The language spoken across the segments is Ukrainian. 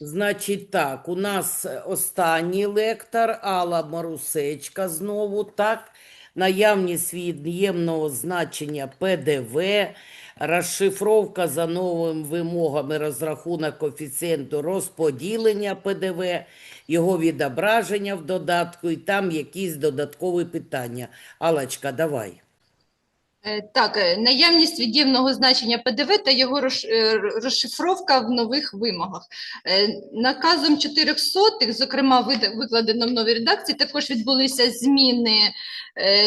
Значить, так, у нас е, останній лектор Алла Марусечка знову, так. Наявність від'ємного значення ПДВ, розшифровка за новими вимогами розрахунок коефіцієнту розподілення ПДВ, його відображення в додатку і там якісь додаткові питання. Аллочка, давай. Е, Так, е, наявність від'ємного значення ПДВ та його е, розшифровка в нових вимогах. Наказом 400, зокрема, викладено в новій редакції, також відбулися зміни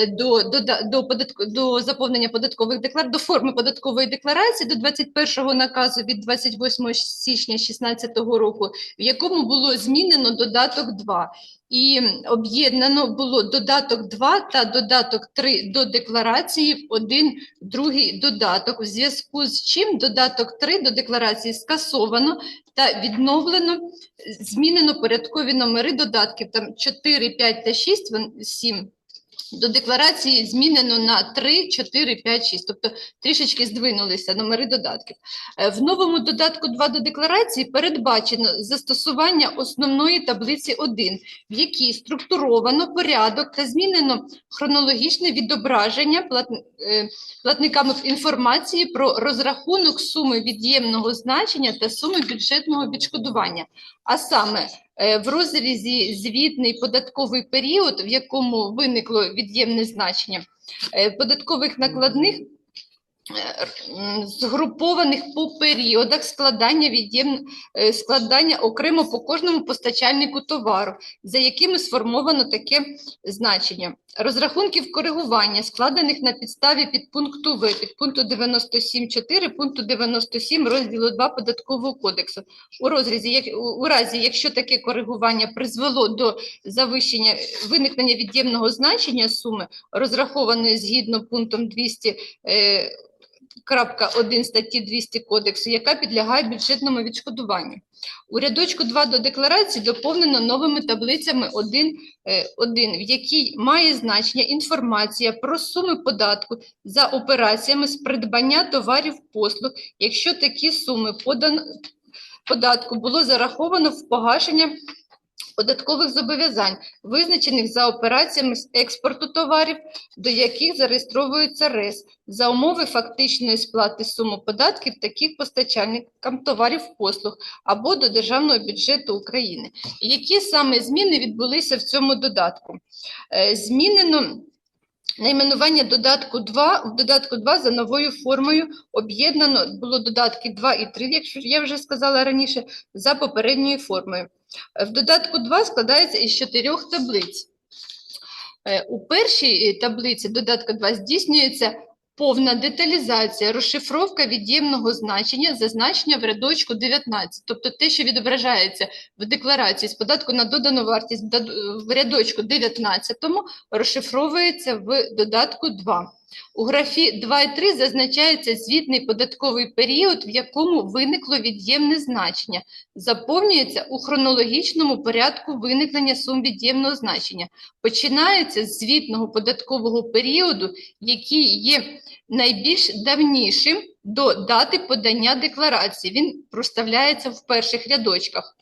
до, до, до, податку, до заповнення податкових деклар, до форми податкової декларації до 21-го наказу від 28 січня 2016 року, в якому було змінено додаток 2. І об'єднано було додаток 2 та додаток 3 до декларації в один другий додаток, у зв'язку з чим додаток 3 до декларації скасовано та відновлено, змінено порядкові номери додатків, там 4, 5 та 6, вон- 7. До декларації змінено на 3, 4, 5, 6, тобто трішечки здвинулися номери додатків. Е, В новому додатку 2 до декларації передбачено застосування основної таблиці 1, в якій структуровано порядок та змінено хронологічне відображення е, платниками інформації про розрахунок суми від'ємного значення та суми бюджетного відшкодування. А саме в розрізі звітний податковий період, в якому виникло від'ємне значення, е, податкових накладних е, згрупованих по періодах складання від'єм... е, складання окремо по кожному постачальнику товару, за якими сформовано таке значення. Розрахунків коригування, складених на підставі підпункту В, підпункту 97.4, пункту 97 розділу 2 Податкового кодексу. У розрізі, як, у, разі, якщо таке коригування призвело до завищення виникнення від'ємного значення суми, розрахованої згідно пунктом 200 е, крапка 1 статті 200 кодексу, яка підлягає бюджетному відшкодуванню. У рядочку 2 до декларації доповнено новими таблицями 1, е, 1, в якій має значення інформація про суми податку за операціями з придбання товарів послуг, якщо такі суми подан, податку було зараховано в погашення податкових зобов'язань, визначених за операціями з експорту товарів, до яких зареєстровується РЕС, за умови фактичної сплати суми податків таких постачальникам товарів послуг або до державного бюджету України. Які саме зміни відбулися в цьому додатку? Е, Змінено Найменування додатку 2, в додатку 2 за новою формою об'єднано було додатки 2 і 3, якщо я вже сказала раніше, за попередньою формою. В додатку 2 складається із чотирьох таблиць. Е, У першій е, таблиці додатка 2 здійснюється повна деталізація, розшифровка від'ємного значення, зазначення в рядочку 19, тобто те, що відображається в декларації з податку на додану вартість в рядочку 19, розшифровується в додатку 2. У графі 2 і 3 зазначається звітний податковий період, в якому виникло від'ємне значення. Заповнюється у хронологічному порядку виникнення сум від'ємного значення. Починається з звітного податкового періоду, який є найбільш давнішим до дати подання декларації. Він проставляється в перших рядочках.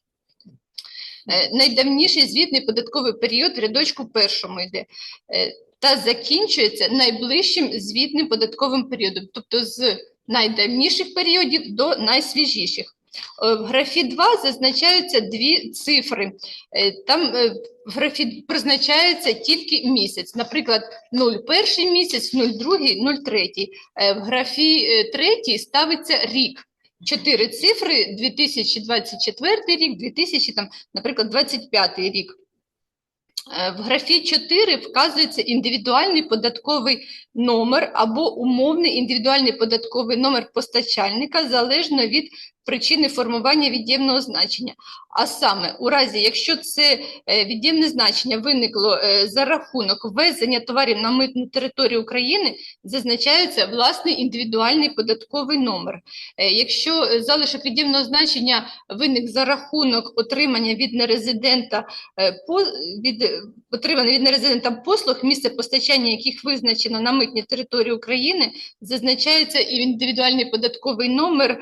Е, Найдавніший звітний податковий період в рядочку першому йде Е, та закінчується найближчим звітним податковим періодом, тобто з найдавніших періодів до найсвіжіших. Е, В графі 2 зазначаються дві цифри. Е, Там е, в графі призначається тільки місяць, наприклад, 01 місяць, 02, 03. Е, В графі 3 ставиться рік. Чотири цифри 2024 рік, 2000, там, наприклад, 25 рік. Е, В графі 4 вказується індивідуальний податковий номер або умовний індивідуальний податковий номер постачальника залежно від причини формування від'ємного значення. А саме, у разі, якщо це е, від'ємне значення виникло е, за рахунок ввезення товарів на митну територію України, зазначається власний індивідуальний податковий номер. Е, Якщо залишок від'ємного значення виник за рахунок отримання від нерезидента від отриманий від нерезидента послуг, місце постачання яких визначено на митній території України, зазначається і індивідуальний податковий номер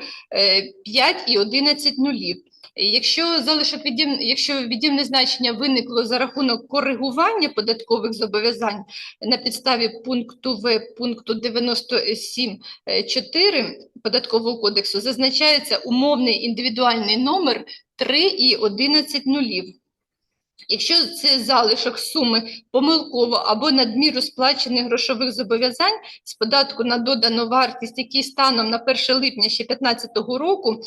5 і 11 нулів. Якщо залишок відім, якщо відімне значення виникло за рахунок коригування податкових зобов'язань на підставі пункту В пункту 97.4 Податкового кодексу, зазначається умовний індивідуальний номер 3 і 11 нулів. Якщо це залишок суми помилково або надміру сплачених грошових зобов'язань з податку на додану вартість, який станом на 1 липня ще 2015 року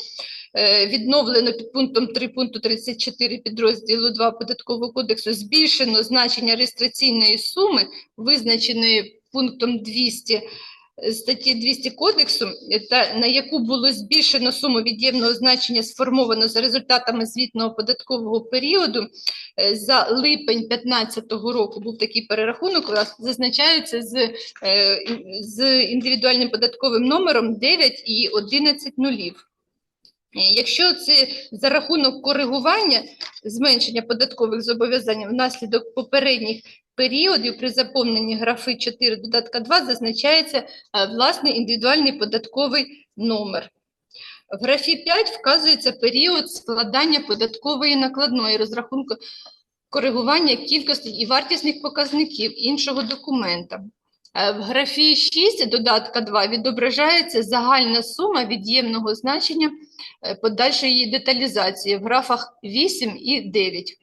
е, відновлено під пунктом 3 пункту 34 підрозділу 2 Податкового кодексу, збільшено значення реєстраційної суми, визначеної пунктом 200 статті 200 кодексу, е, та на яку було збільшено суму від'ємного значення, сформовано за результатами звітного податкового періоду, е, за липень 2015 року був такий перерахунок, зазначається з, е, з індивідуальним податковим номером 9 і 11 нулів. Е, Якщо це за рахунок коригування зменшення податкових зобов'язань внаслідок попередніх періодів при заповненні графи 4 додатка 2 зазначається е, власний індивідуальний податковий номер. В графі 5 вказується період складання податкової накладної розрахунку коригування кількості і вартісних показників іншого документа. Е, В графі 6 додатка 2 відображається загальна сума від'ємного значення е, подальшої її деталізації в графах 8 і 9.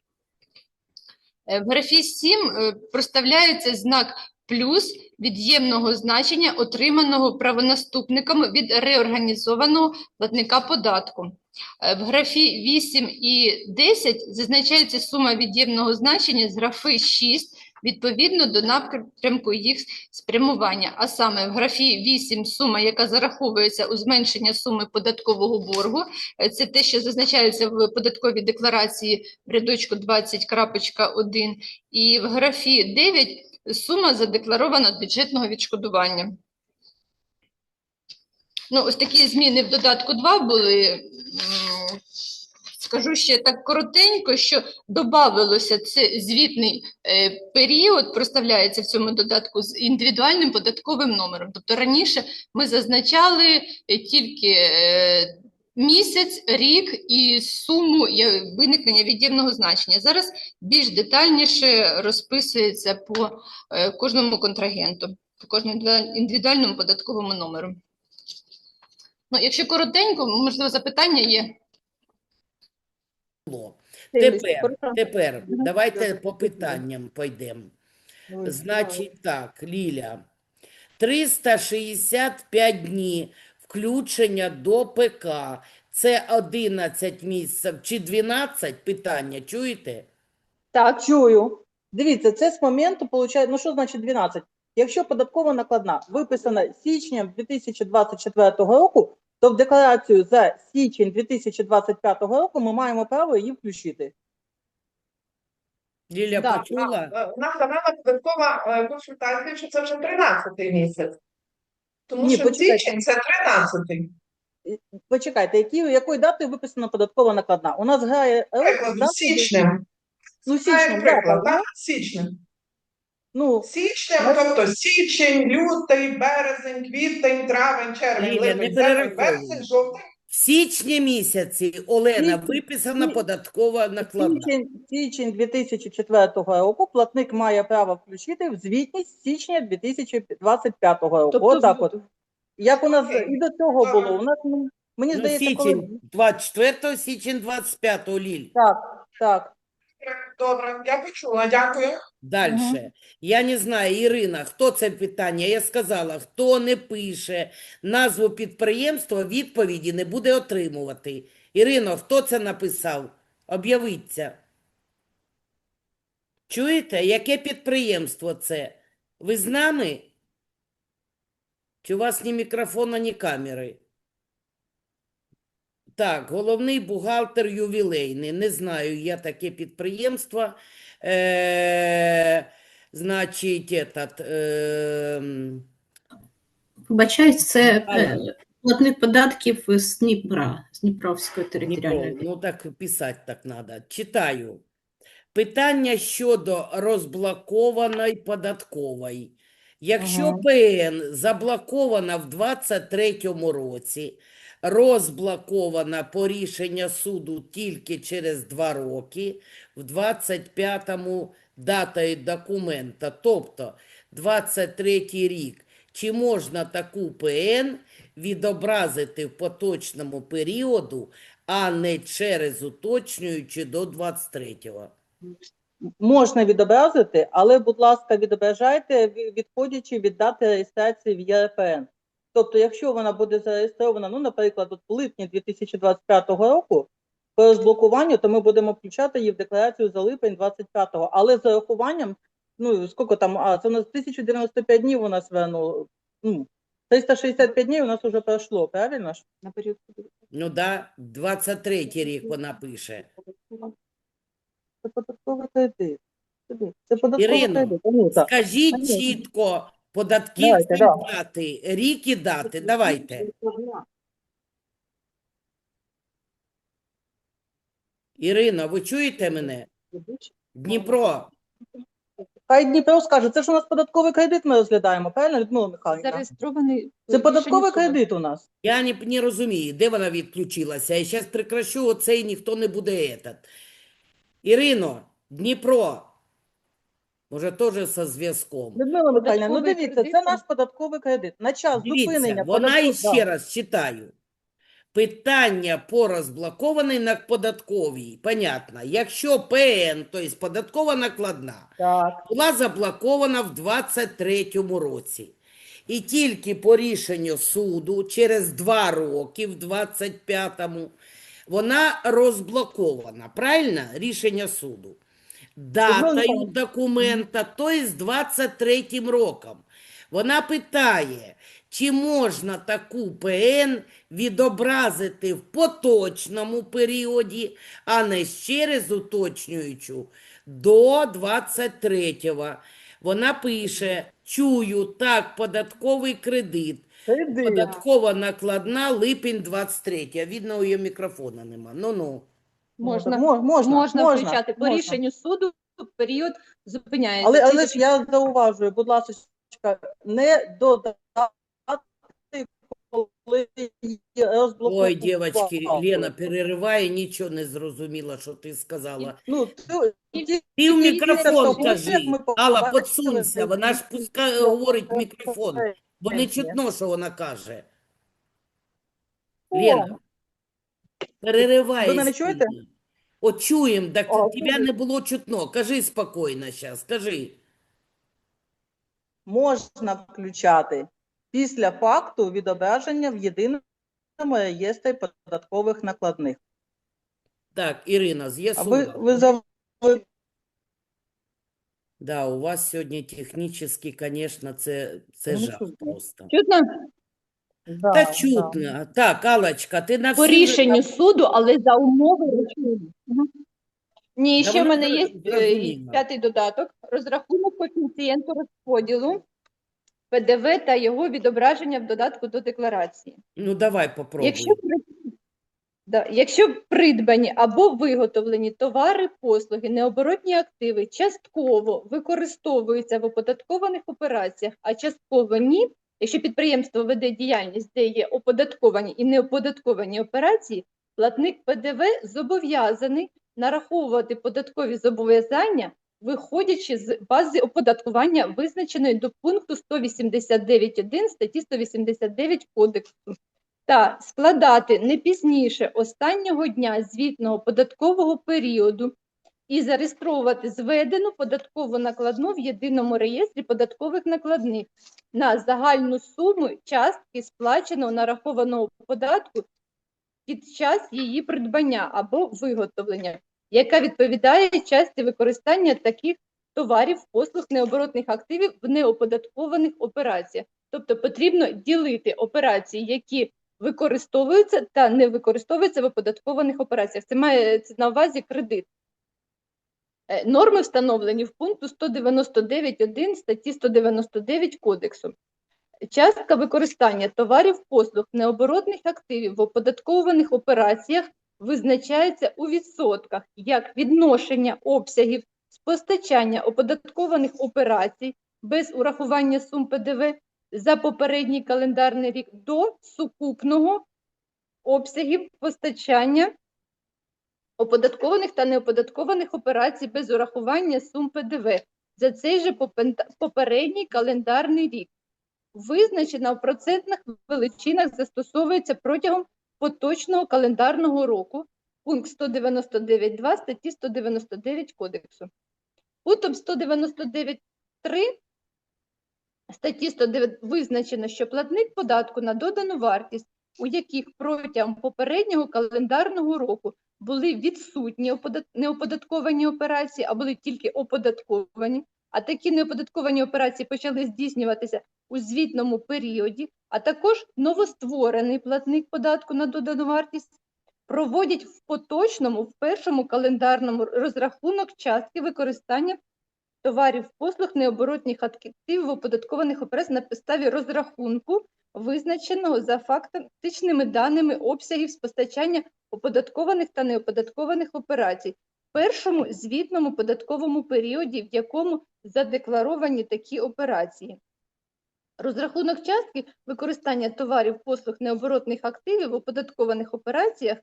Е, В графі 7 е, проставляється знак плюс від'ємного значення, отриманого правонаступником від реорганізованого платника податку. Е, В графі 8 і 10 зазначається сума від'ємного значення з графи 6 відповідно до напрямку їх спрямування. А саме в графі 8 сума, яка зараховується у зменшення суми податкового боргу, е, це те, що зазначається в податковій декларації в рядочку 20.1, і в графі 9 сума задекларована бюджетного відшкодування. Ну, ось такі зміни в додатку 2 були. Скажу ще так коротенько, що додавалося це звітний е, період, проставляється в цьому додатку з індивідуальним податковим номером. Тобто раніше ми зазначали е, тільки е, місяць, рік і суму виникнення від'ємного значення. Зараз більш детальніше розписується по кожному контрагенту, по кожному індивідуальному податковому номеру. Ну, якщо коротенько, можливо, запитання є. Було. Тепер, тепер давайте по питанням пойдемо. Значить так, Ліля, 365 дні включення до ПК. Це 11 місяців чи 12? Питання, чуєте? Так, чую. Дивіться, це з моменту, получає, ну що значить 12? Якщо податкова накладна виписана січням 2024 року, то в декларацію за січень 2025 року ми маємо право її включити. Ліля, Да, почула? Е, У нас давала податкова е, консультація, що це вже 13-й місяць. Тому Ні, що почекайте. січень це 13-й. Почекайте, які, якою датою виписана податкова накладна? У нас грає рок Приклад, дати- січнем. Ну, січнем, приклад, да, так? Січнем. Ну, Бачите? тобто січень, лютий, березень, квітень, травень, червень, не липень, серпень, перераховуй. вересень, жовтень. В січні місяці, Олена, Січень, виписана податкова накладна. січень, січень 2004 року платник має право включити в звітність січня 2025 року. Тобто Отак от. Як у нас Окей. і до цього було. У нас, ну, мені Ну, здається, коли... січень 24, січень 25, Ліль. Так, так. Добре, я почула, дякую. Дальше. Я не знаю, Ірина, хто це питання? Я сказала, хто не пише назву підприємства, відповіді не буде отримувати. Ірино, хто це написав? Об'явіться. Чуєте, яке підприємство це? Ви з нами? Чи у вас ні мікрофона, ні камери? Так, головний бухгалтер ювілейний. Не знаю я таке підприємство. Е, значить, этот, е, Вибачаюсь, це е, платник податків з Дніпра, з Дніпровської територіальної. Дніпро, ну так писати так треба. Читаю. Питання щодо розблокованої податкової. Якщо Ага. ПН заблокована в 2023 році, розблокована по рішення суду тільки через два роки, в 25-му дата документа, тобто 23-й рік. Чи можна таку ПН відобразити в поточному періоду, а не через уточнюючи до 23-го? Можна відобразити, але, будь ласка, відображайте, відходячи від дати реєстрації в ЄРПН. Тобто, якщо вона буде зареєстрована, ну, наприклад, от в липні 2025 року, по розблокуванню, то ми будемо включати її в декларацію за липень 25-го. Але з урахуванням, ну, скільки там, а, це у нас 1095 днів у нас вернуло, ну, 365 днів у нас вже пройшло, правильно ж? На період Ну да, 23-й рік вона пише. Це податковий кредит. Це податковий Ірино, кредит. Анюта. Скажіть чітко податківці Давайте, да. дати, рік і дати, давайте. Ірино, ви чуєте мене? Дніпро, Хай Дніпро скаже, це ж у нас податковий кредит ми розглядаємо, правильно, Людмила Михайлівна? Зареєстрований Це податковий кредит у нас. я не, не розумію, де вона відключилася. Я зараз прикращу оце і ніхто не буде этот. Ірино, Дніпро, може теж зі зв'язком. Людмила Михайлівна, ну дивіться, кредит це наш податковий кредит. На час Дивіться, зупинення вона податку- іще Да. раз читаю. Питання по розблокованій на податковій. Понятно. Якщо ПН, тобто податкова накладна, Так. була заблокована в 23-му році. І тільки по рішенню суду через два роки, в 25-му, вона розблокована. Правильно? Рішення суду. Датою документа, тобто з 23-м роком. Вона питає, чи можна таку ПН відобразити в поточному періоді, а не ще раз уточнюючу до 23-го. Вона пише: чую, так, податковий кредит. Кредит. Податкова накладна, липень 23. Видно, у її мікрофона нема. Ну-ну. Можна, Мо- можна, можна, можна, включати. По можна. рішенню суду період зупиняється. Але, але ж я зауважую, будь ласка, не додати, коли її розблокували. Ой, дівчатки, Лена перериває, нічого не зрозуміла, що ти сказала. Ну, ти, Ти в мікрофон кажи. Алла, подсунься, вона ж пускай говорить в мікрофон, бо не чутно, що вона каже. Лена, перериває. Ви мене чуєте? От чуємо, так О, тебе не було чутно. Кажи спокійно зараз, кажи. можна включати після факту відображення в єдиному реєстрі податкових накладних. Так, Ірина, А ви, ви за ви- Да, у вас сьогодні технічно, звісно, це, це Ну, жах просто. Чутно? Да, Та да. чутно. Так, Аллочка, ти на По рішенню суду, але за умови рішення. Ні, Да ще в воно мене є е, зрозуміло. п'ятий додаток. Розрахунок коефіцієнту розподілу ПДВ та його відображення в додатку до декларації. Ну, давай попробуй. Якщо, при- да, якщо придбані або виготовлені товари, послуги, необоротні активи частково використовуються в оподаткованих операціях, а частково ні, якщо підприємство веде діяльність, де є оподатковані і неоподатковані операції, платник ПДВ зобов'язаний нараховувати податкові зобов'язання, виходячи з бази оподаткування, визначеної до пункту 189.1 статті 189 Кодексу та складати не пізніше останнього дня звітного податкового періоду і зареєструвати зведену податкову накладну в єдиному реєстрі податкових накладних на загальну суму частки сплаченого нарахованого податку під час її придбання або виготовлення, яка відповідає часті використання таких товарів, послуг, необоротних активів в неоподаткованих операціях. Тобто потрібно ділити операції, які використовуються та не використовуються в оподаткованих операціях. Це має на увазі кредит. Е, Норми встановлені в пункту 199.1 статті 199 Кодексу. Частка використання товарів, послуг, необоротних активів в оподаткованих операціях визначається у відсотках як відношення обсягів з постачання оподаткованих операцій без урахування сум ПДВ за попередній календарний рік до сукупного обсягів постачання оподаткованих та неоподаткованих операцій без урахування сум ПДВ за цей же попередній календарний рік. Визначена в процентних величинах застосовується протягом поточного календарного року, пункт 199.2 статті 199 Кодексу. Пунктом 199.3 статті 109 визначено, що платник податку на додану вартість, у яких протягом попереднього календарного року були відсутні неоподатковані операції, а були тільки оподатковані, а такі неоподатковані операції почали здійснюватися у звітному періоді, а також новостворений платник податку на додану вартість, проводять в поточному, в першому календарному розрахунок частки використання товарів, послуг, необоротних активів, оподаткованих операцій на підставі розрахунку, визначеного за фактичними даними обсягів з постачання оподаткованих та неоподаткованих операцій в першому звітному податковому періоді, в якому задекларовані такі операції. Розрахунок частки використання товарів, послуг, необоротних активів в оподаткованих операціях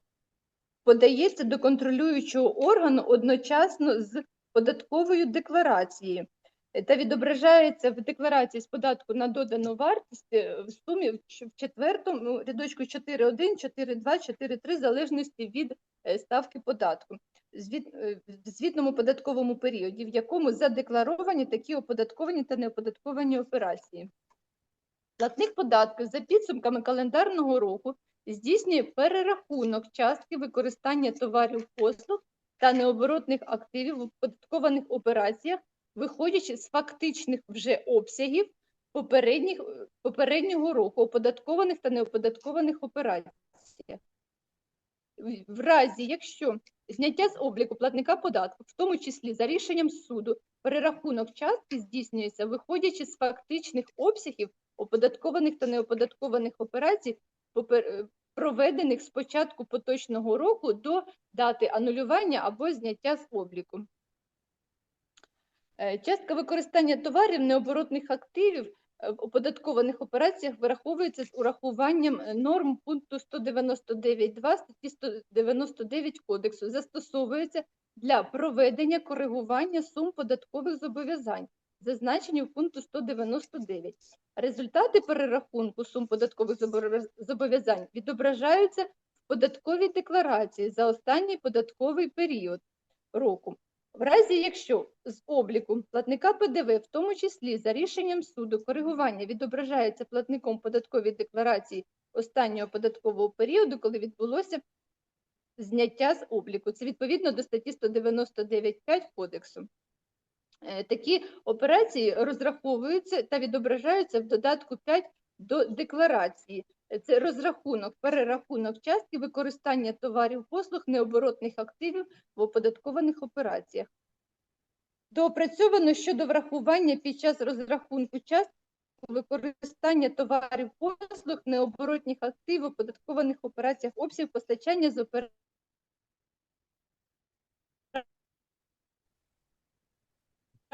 подається до контролюючого органу одночасно з податковою декларацією е, та відображається в декларації з податку на додану вартість е, в сумі в четвертому рядочку 4.1, 4.2, 4.3 в залежності від е, ставки податку. В звітному податковому періоді, в якому задекларовані такі оподатковані та неоподатковані операції. Платник податків за підсумками календарного року здійснює перерахунок частки використання товарів послуг та необоротних активів в оподаткованих операціях, виходячи з фактичних вже обсягів попередніх, попереднього року оподаткованих та неоподаткованих операцій. В- разі, якщо зняття з обліку платника податку, в тому числі за рішенням суду, перерахунок частки здійснюється, виходячи з фактичних обсягів оподаткованих та неоподаткованих операцій, проведених з початку поточного року до дати анулювання або зняття з обліку. Е, Частка використання товарів необоротних активів е, в оподаткованих операціях вираховується з урахуванням е, норм пункту 199.2 статті 199 Кодексу, застосовується для проведення коригування сум податкових зобов'язань, зазначені в пункту 199. Результати перерахунку сум податкових зобов'язань відображаються в податковій декларації за останній податковий період року. В разі, якщо з обліку платника ПДВ, в тому числі за рішенням суду, коригування відображається платником податковій декларації останнього податкового періоду, коли відбулося зняття з обліку. Це відповідно до статті 199.5 Кодексу. Е, Такі операції розраховуються та відображаються в додатку 5 до декларації. Це розрахунок, перерахунок частки використання товарів, послуг, необоротних активів в оподаткованих операціях. Доопрацьовано щодо врахування під час розрахунку частки використання товарів, послуг, необоротних активів в оподаткованих операціях, обсяг постачання з операцій.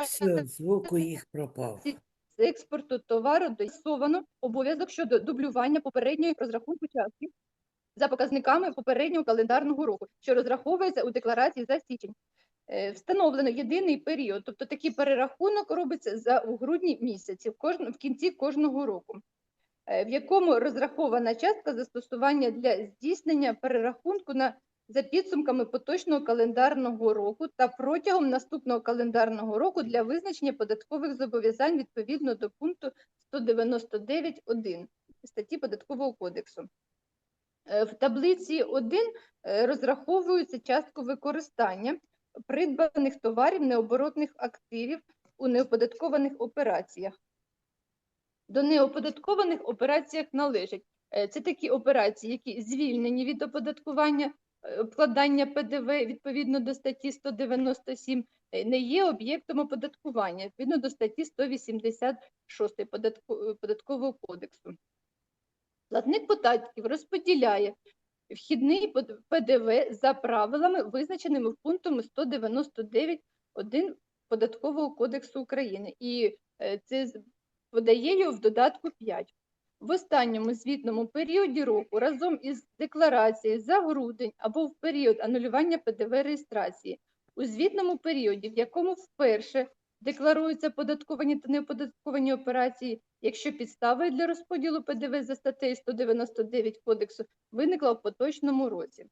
Все, звук у їх пропав. з експорту товару доїсовано обов'язок щодо дублювання попередньої розрахунку частки за показниками попереднього календарного року, що розраховується у декларації за січень. Е, Встановлено єдиний період, тобто такий перерахунок робиться за у грудні місяці, в, кожн- в кінці кожного року, е, в якому розрахована частка застосування для здійснення перерахунку на за підсумками поточного календарного року та протягом наступного календарного року для визначення податкових зобов'язань відповідно до пункту 199.1 статті Податкового кодексу. Е, В таблиці 1 е, розраховується частку використання придбаних товарів необоротних активів у неоподаткованих операціях. До неоподаткованих операціях належать е, це такі операції, які звільнені від оподаткування обкладання ПДВ відповідно до статті 197, е, не є об'єктом оподаткування відповідно до статті 186 Податкового кодексу. Платник податків розподіляє вхідний ПДВ за правилами, визначеними в пунктом 199.1 Податкового кодексу України. І е, це подає його в додатку 5. В останньому звітному періоді року разом із декларацією за грудень або в період анулювання ПДВ реєстрації у звітному періоді, в якому вперше декларуються податковані та неоподатковані операції, якщо підставою для розподілу ПДВ за статтею 199 Кодексу виникла в поточному році.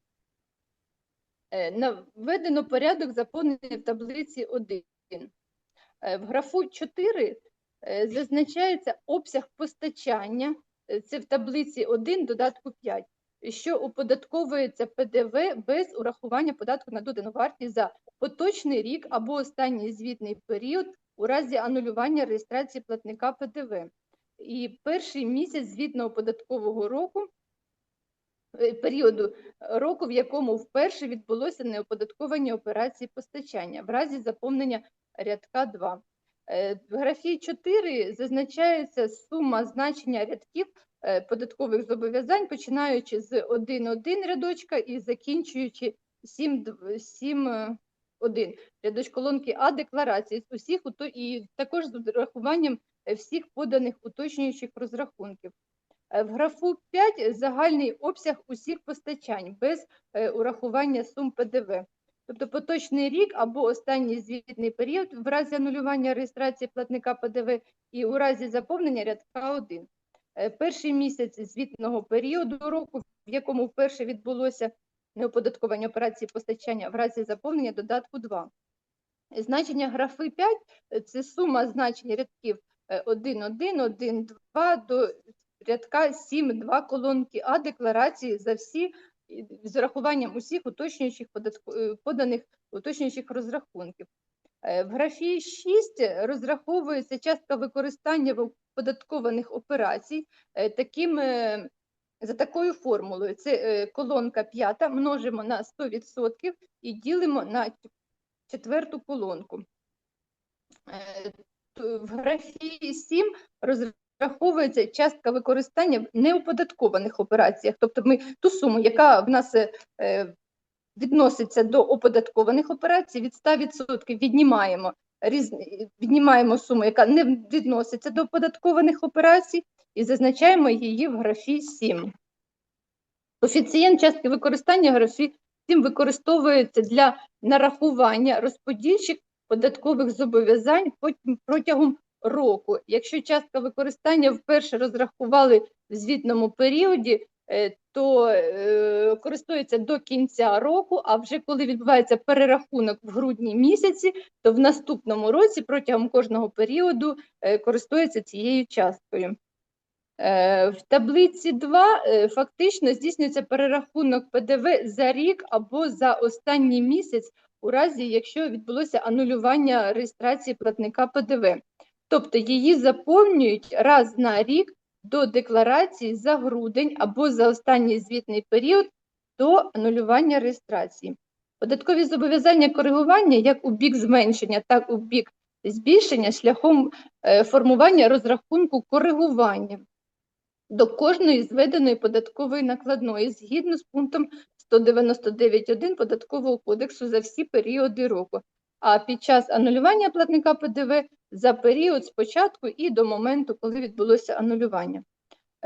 Е, Наведено порядок заповнений в таблиці 1. Е, В графу 4 е, зазначається обсяг постачання, е, це в таблиці 1, додатку 5, що оподатковується ПДВ без урахування податку на додану вартість за поточний рік або останній звітний період у разі анулювання реєстрації платника ПДВ. І перший місяць звітного податкового року, е, періоду року, в якому вперше відбулося неоподатковані операції постачання в разі заповнення рядка 2. Е, В графі 4 зазначається сума значення рядків е, податкових зобов'язань, починаючи з 1.1 рядочка і закінчуючи 7.1 рядоч колонки А декларації з усіх і також з урахуванням е, всіх поданих уточнюючих розрахунків. Е, В графу 5 загальний обсяг усіх постачань без е, урахування сум ПДВ. Тобто поточний рік або останній звітний період в разі анулювання реєстрації платника ПДВ і у разі заповнення рядка 1. Е, Перший місяць звітного періоду року, в якому вперше відбулося неоподатковані операції постачання в разі заповнення додатку 2. Значення графи 5 – це сума значень рядків 1.1, 1.2 до рядка 7.2 колонки А декларації за всі з урахуванням усіх уточнюючих е, поданих уточнюючих розрахунків. Е, В графі 6 розраховується частка використання в оподаткованих операцій е, таким, за такою формулою. Це колонка п'ята, множимо на 100% і ділимо на четверту колонку. В графі 7 розраховується частка використання в неоподаткованих операціях, тобто ми ту суму, яка в нас е, е, відноситься до оподаткованих операцій, від 100% віднімаємо різні, віднімаємо суму, яка не відноситься до оподаткованих операцій, і зазначаємо її в графі 7. Коефіцієнт частки використання графі 7 використовується для нарахування розподільчих податкових зобов'язань протягом року. Якщо частка використання вперше розрахували в звітному періоді, е, то е, користується до кінця року, а вже коли відбувається перерахунок в грудні місяці, то в наступному році протягом кожного періоду е, користується цією часткою. Е, В таблиці 2 е, фактично здійснюється перерахунок ПДВ за рік або за останній місяць, у разі якщо відбулося анулювання реєстрації платника ПДВ. Тобто її заповнюють раз на рік до декларації за грудень або за останній звітний період до анулювання реєстрації. Податкові зобов'язання коригування як у бік зменшення, так і у бік збільшення шляхом е, формування розрахунку коригування до кожної зведеної податкової накладної згідно з пунктом 199.1 Податкового кодексу за всі періоди року, а під час анулювання платника ПДВ за період з початку і до моменту, коли відбулося анулювання.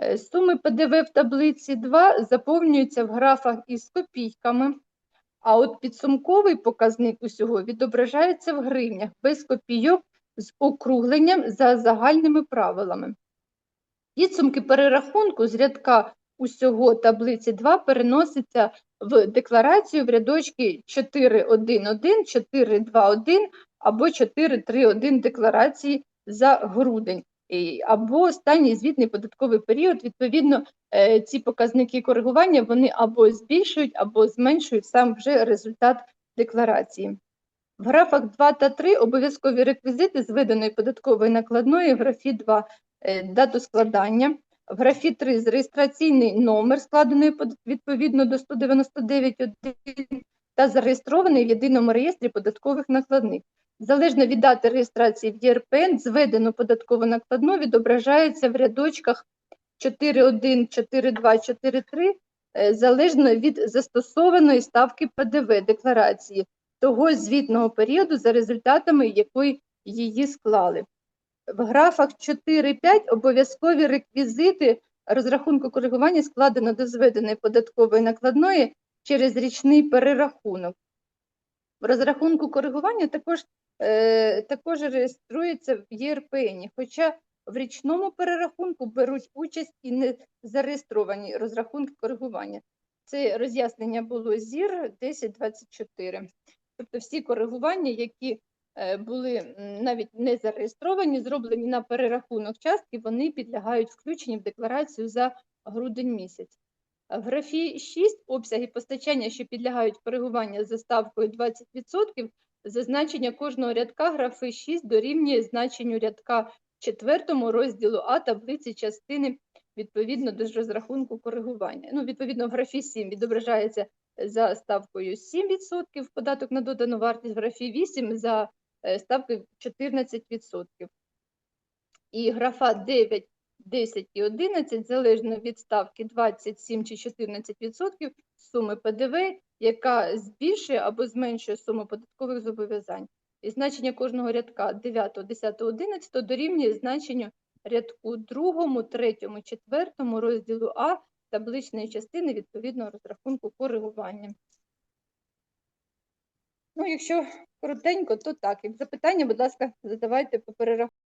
Е, Суми ПДВ в таблиці 2 заповнюються в графах із копійками, а от підсумковий показник усього відображається в гривнях без копійок з округленням за загальними правилами. Підсумки перерахунку з рядка усього таблиці 2 переносяться в декларацію в рядочки 4.1.1, 4.2.1 або 4.3.1 декларації за грудень. Або останній звітний податковий період, відповідно, е, ці показники коригування вони або збільшують, або зменшують сам вже результат декларації. В графах 2 та 3 обов'язкові реквізити зведеної податкової накладної в графі 2 е, дату складання. В графі 3 реєстраційний номер, складений відповідно до 199.1 та зареєстрований в єдиному реєстрі податкових накладних. Залежно від дати реєстрації в ЄРПН, зведену податкову накладну відображається в рядочках 4.1, 4.2, 4.3, е, залежно від застосованої ставки ПДВ декларації того звітного періоду, за результатами якої її склали. В графах 4-5 обов'язкові реквізити розрахунку коригування складено до зведеної податкової накладної через річний перерахунок. В розрахунку коригування також, е, також реєструється в ЄРПН, хоча в річному перерахунку беруть участь і не зареєстровані розрахунки коригування. Це роз'яснення було ЗІР 1024. Тобто всі коригування, які були навіть не зареєстровані, зроблені на перерахунок частки, вони підлягають включенню в декларацію за грудень місяць. В графі 6 обсяги постачання, що підлягають коригуванню за ставкою 20%, зазначення кожного рядка графи 6 дорівнює значенню рядка 4 розділу А таблиці частини відповідно до розрахунку коригування. Ну, відповідно, в графі 7 відображається за ставкою 7% податок на додану вартість, в графі 8 за е, ставкою 14%. І графа 9, 10 і 11 залежно від ставки 27 чи 14% суми ПДВ, яка збільшує або зменшує суму податкових зобов'язань. І значення кожного рядка 9, 10, 11 дорівнює значенню рядку 2, 3, 4 розділу А табличної частини відповідного розрахунку коригування. Ну, якщо коротенько, то так. Як запитання, будь ласка, задавайте по перерахунку.